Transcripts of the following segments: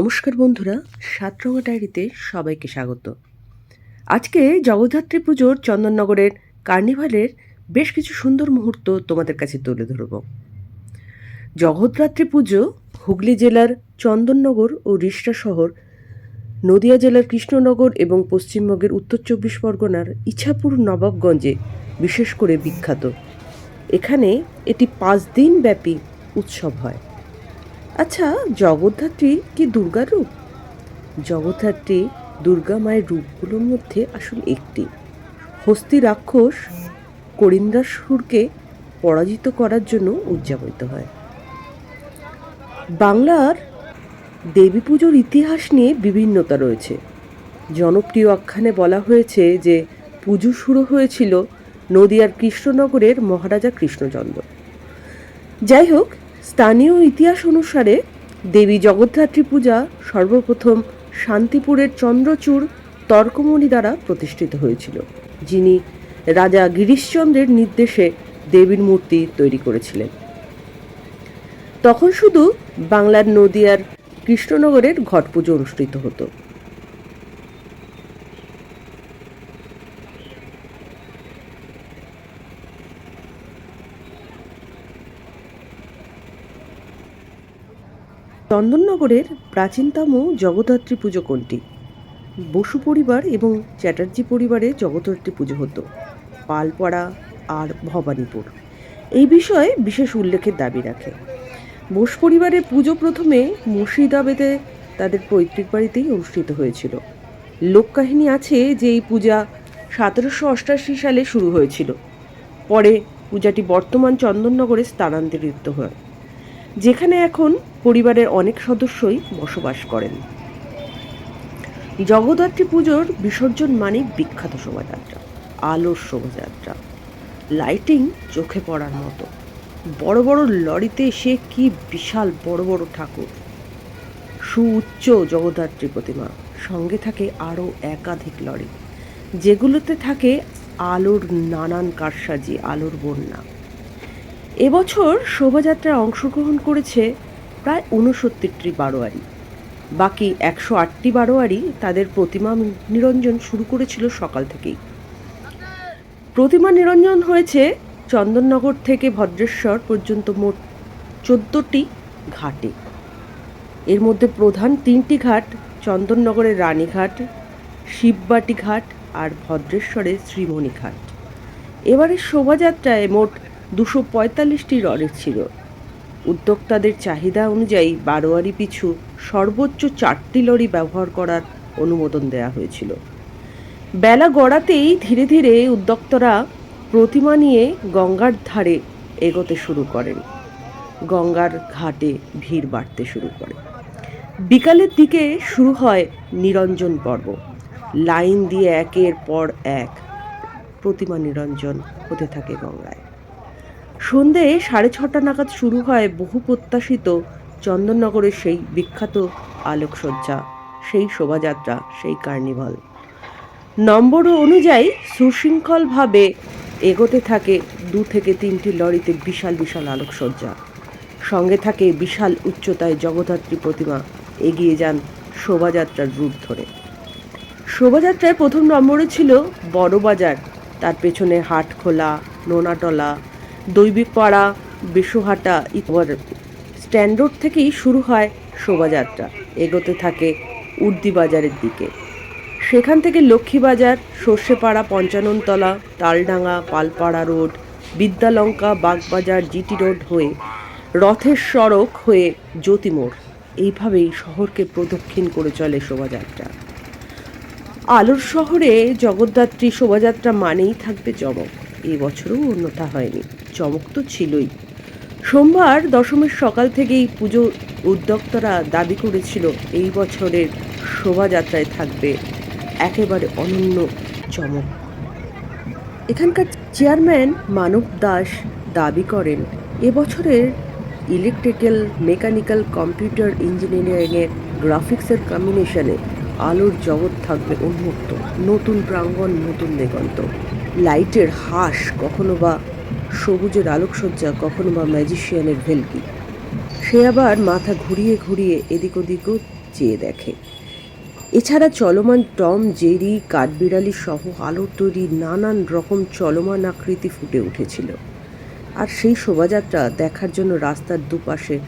নমস্কার বন্ধুরা সাতরঙা ডায়েরিতে সবাইকে স্বাগত। আজকে জগদ্ধাত্রী পুজোর চন্দননগরের কার্নিভালের বেশ কিছু সুন্দর মুহূর্ত তোমাদের কাছে তুলে ধরব। জগদ্ধাত্রী পুজো হুগলি জেলার চন্দননগর ও রিষ্টা শহর, নদিয়া জেলার কৃষ্ণনগর এবং পশ্চিমবঙ্গের উত্তর চব্বিশ পরগনার ইছাপুর নবাবগঞ্জে বিশেষ করে বিখ্যাত। এখানে এটি পাঁচ দিন ব্যাপী উৎসব হয়। আচ্ছা জগদ্ধাত্রী কি দুর্গার রূপ? জগদ্ধাত্রী দুর্গা মায়ের রূপগুলোর মধ্যে আসলে একটি। হস্তি রাক্ষস করিন্দাসুরকে পরাজিত করার জন্য উদযাপিত হয়। বাংলার দেবী পুজোর ইতিহাস নিয়ে বিভিন্নতা রয়েছে। জনপ্রিয় আখ্যানে বলা হয়েছে যে, পুজো শুরু হয়েছিল নদিয়ার কৃষ্ণনগরের মহারাজা কৃষ্ণচন্দ্র। যাই হোক স্থানীয় ইতিহাস অনুসারে দেবী জগদ্ধাত্রী পূজা সর্বপ্রথম শান্তিপুরের চন্দ্রচূড় তর্কমণি দ্বারা প্রতিষ্ঠিত হয়েছিল, যিনি রাজা গিরিশচন্দ্রের নির্দেশে দেবীর মূর্তি তৈরি করেছিলেন। তখন শুধু বাংলার নদিয়ার কৃষ্ণনগরের ঘট পুজো অনুষ্ঠিত হতো। চন্দননগরের প্রাচীনতম জগদ্ধাত্রী পুজো কোনটি? বসু পরিবার এবং চ্যাটার্জি পরিবারে জগদ্ধাত্রী পুজো হতো, পালপাড়া আর ভবানীপুর। এই বিষয়ে বিশেষ উল্লেখের দাবি রাখে। বোস পরিবারের পুজো প্রথমে মুর্শিদাবাদে তাদের পৈতৃক বাড়িতেই অনুষ্ঠিত হয়েছিল। লোককাহিনী আছে যে এই পূজা সতেরোশো অষ্টাশি সালে শুরু হয়েছিল। পরে পূজাটি বর্তমান চন্দননগরে স্থানান্তরিত হয়। যেখানে এখন পরিবারের অনেক সদস্যই বসবাস করেন। জগদ্ধাত্রী পুজোর বিসর্জন মানে বিখ্যাত শোভাযাত্রা, আলোর শোভাযাত্রা। লাইটিং চোখে পড়ার মতো। বড় বড় লরিতে সে কি বিশাল বড় বড় ঠাকুর। সুউচ্চ জগদ্ধাত্রী প্রতিমা, সঙ্গে থাকে আরও একাধিক লরি, যেগুলোতে থাকে আলোর নানান কারসাজি, আলোর বন্যা। এবছর শোভাযাত্রায় অংশগ্রহণ করেছে প্রায় ঊনসত্তরটি বারোয়ারি। বাকি একশো আটটি বারোয়ারি তাদের প্রতিমা নিরঞ্জন শুরু করেছিল সকাল থেকেই। প্রতিমা নিরঞ্জন হয়েছে চন্দননগর থেকে ভদ্রেশ্বর পর্যন্ত মোট চোদ্দোটি ঘাটে। এর মধ্যে প্রধান তিনটি ঘাট চন্দননগরের রানীঘাট, শিববাটি ঘাট আর ভদ্রেশ্বরের শ্রীমণি ঘাট। এবারের শোভাযাত্রায় মোট দুশো পঁয়তাল্লিশটি লরি ছিল। উদ্যোক্তাদের চাহিদা অনুযায়ী বারোয়ারি পিছু সর্বোচ্চ চারটি লরি ব্যবহার করার অনুমোদন দেওয়া হয়েছিল। বেলা গড়াতেই ধীরে ধীরে উদ্যোক্তরা প্রতিমা নিয়ে গঙ্গার ধারে এগোতে শুরু করেন। গঙ্গার ঘাটে ভিড় বাড়তে শুরু করে। বিকালের দিকে শুরু হয় নিরঞ্জন পর্ব। লাইন দিয়ে একের পর এক প্রতিমা নিরঞ্জন হতে থাকে গঙ্গায়। সন্ধে সাড়ে ছটা নাগাদ শুরু হয় বহু প্রত্যাশিত চন্দননগরের সেই বিখ্যাত আলোকসজ্জা, সেই শোভাযাত্রা, সেই কার্নিভাল। নম্বর অনুযায়ী সুশৃঙ্খলভাবে এগোতে থাকে দু থেকে তিনটি লরিতে বিশাল বিশাল আলোকসজ্জা। সঙ্গে থাকে বিশাল উচ্চতায় জগদ্ধাত্রী প্রতিমা, এগিয়ে যান শোভাযাত্রার রূপ ধরে। শোভাযাত্রায় প্রথম নম্বরে ছিল বড়বাজার, তার পেছনে হাটখোলা, নোনাটলা দৈবিকপাড়া বিশুহাটা ইত্যাদি স্ট্যান্ড রোড থেকেই শুরু হয় শোভাযাত্রা। এগোতে থাকে উর্দি বাজারের দিকে। সেখান থেকে Lakshmibazar Sarshepara, Panchanantala, Taldanga, Palpara road, Bidyalanka, Bagbazar, GT road হয়ে রথের সড়ক হয়ে জ্যোতিমোড় এইভাবেই শহরকে প্রদক্ষিণ করে চলে শোভাযাত্রা। আলোর শহরে জগদ্ধাত্রী শোভাযাত্রা মানেই থাকবে চমক এই বছরও অন্যথা হয়নি। চমক তো ছিলই। সোমবার দশমীর সকাল থেকেই পুজো উদ্যোক্তারা দাবি করেছিল, এই বছরের শোভাযাত্রায় থাকবে একেবারে অনন্য চমক। এখানকার চেয়ারম্যান মানব দাস দাবি করেন এবছরের ইলেকট্রিক্যাল, মেকানিক্যাল, কম্পিউটার ইঞ্জিনিয়ারিংয়ের গ্রাফিক্সের কম্বিনেশনে আলোর জগৎ থাকবে উন্মুক্ত। নতুন প্রাঙ্গণ, নতুন দিগন্ত। লাইটের হাঁস কখনো বা সবুজের আলোকসজ্জা, কখনো বা ম্যাজিশিয়ানের ভেলকি। সে আবার মাথা ঘুরিয়ে ঘুরিয়ে এদিক ওদিকও চেয়ে দেখে। এছাড়া চলমান টম, জেরি, কাঠবিড়ালি সহ আলোর তৈরি নানান রকম চলমান আকৃতি ফুটে উঠেছিল। আর সেই শোভাযাত্রা দেখার জন্য রাস্তার দুপাশে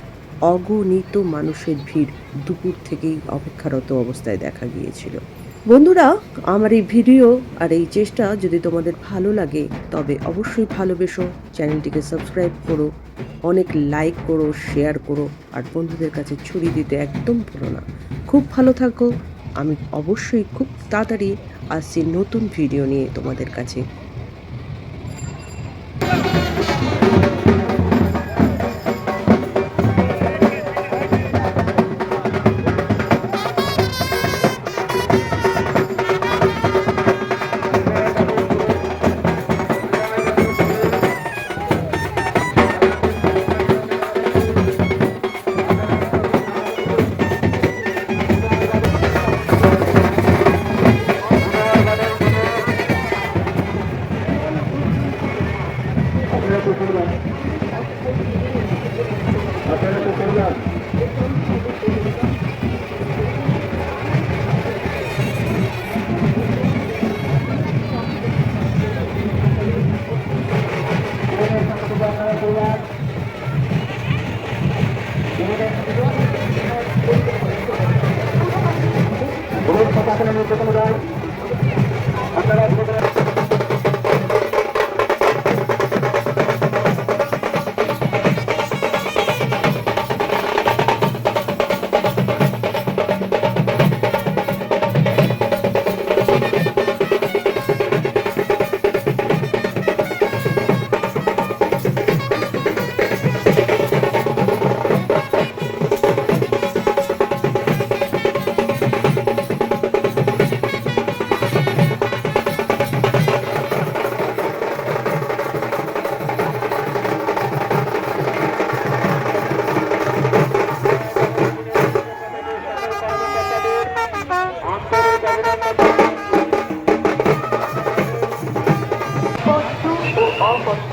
অগণিত মানুষের ভিড় দুপুর থেকেই অপেক্ষারত অবস্থায় দেখা গিয়েছিল। বন্ধুরা, আমার এই ভিডিও আর এই চেষ্টা যদি তোমাদের ভালো লাগে, তবে অবশ্যই ভালোবেসো। চ্যানেলটিকে সাবস্ক্রাইব করো, অনেক লাইক করো, শেয়ার করো, আর বন্ধুদের কাছে ছড়িয়ে দিতে একদম ভুলো না। খুব ভালো থাকো। আমি অবশ্যই খুব তাড়াতাড়ি আসছি নতুন ভিডিও নিয়ে তোমাদের কাছে।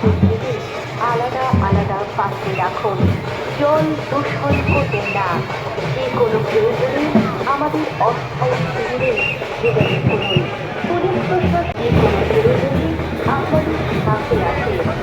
চুলগুলি আলাদা আলাদা পাত্রে রাখুন। জল দূষণ করবেন না। যে কোনো প্রয়োজনে আমাদের অস্থায়ী শিবিরে যোগাযোগ করুন। পুলিশ প্রশাসন যে কোনো প্রয়োজনে আপনাদের সাথে আছে।